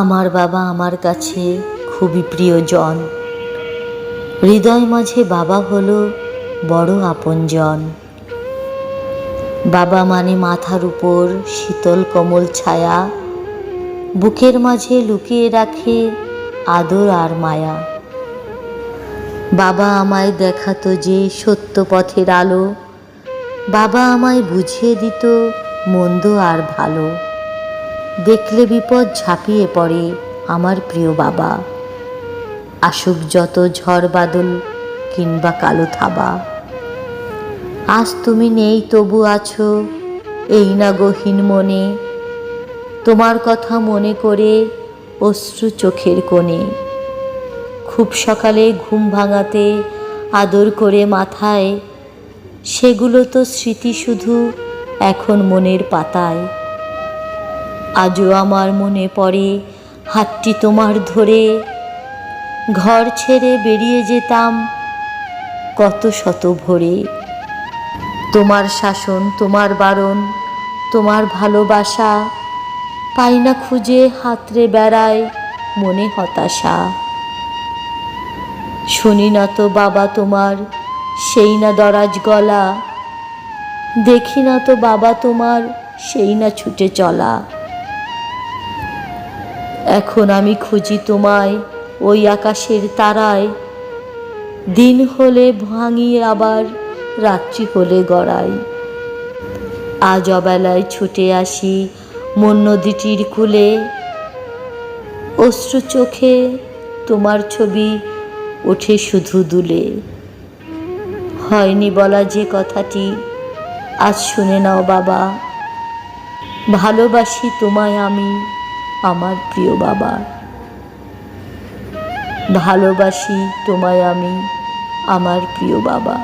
আমার বাবা আমার কাছে খুবই প্রিয়জন। হৃদয় মাঝে বাবা হলো বড় আপনজন। বাবা মানে মাথার উপর শীতল কমল ছায়া, বুকের মাঝে লুকিয়ে রাখে আদর আর মায়া। বাবা আমায় দেখাতো যে সত্য পথের আলো, বাবা আমায় বুঝিয়ে দিত মন্দ আর ভালো। দেখলে বিপদ ঝাঁপিয়ে পড়ে আমার প্রিয় বাবা। আসুক যত ঝড় বাদল কিংবা কালো থাবা। আজ তুমি নেই তবু আছো, এই না গহীন মনে। তোমার কথা মনে করে অশ্রু চোখের কোণে। খুব সকালে ঘুম ভাঙাতে আদর করে মাথায়, সেগুলো তো স্মৃতি শুধু এখন মনের পাতায়। আজও আমার মনে পড়ে হাতটি তোমার ধরে। ঘর ছেড়ে বেরিয়ে যেতাম কত শত ভোরে। তোমার শাসন, তোমার বারণ, তোমার ভালোবাসা, পাই না খুঁজে হাতরে বেড়ায় মনে হতাশা। শুনি না তো বাবা তোমার সেই না দরাজ গলা, দেখি না তো বাবা তোমার সেই না ছুটে চলা। এখন আমি খুঁজি তোমায় ওই আকাশের তারায়। দিন হলে ভাঙি আবার রাত্রি হলে গড়াই। আজ অবেলায় ছুটে আসি মন নদীটির কূলে। অশ্রু চোখে তোমার ছবি ওঠে শুধু দুলে। হয়নি বলা যে কথাটি, আজ শুনে নাও বাবা। ভালোবাসি তোমায় আমি। আমার প্রিয় বাবা। ভালোবাসি তোমায় আমি আমার প্রিয় বাবা।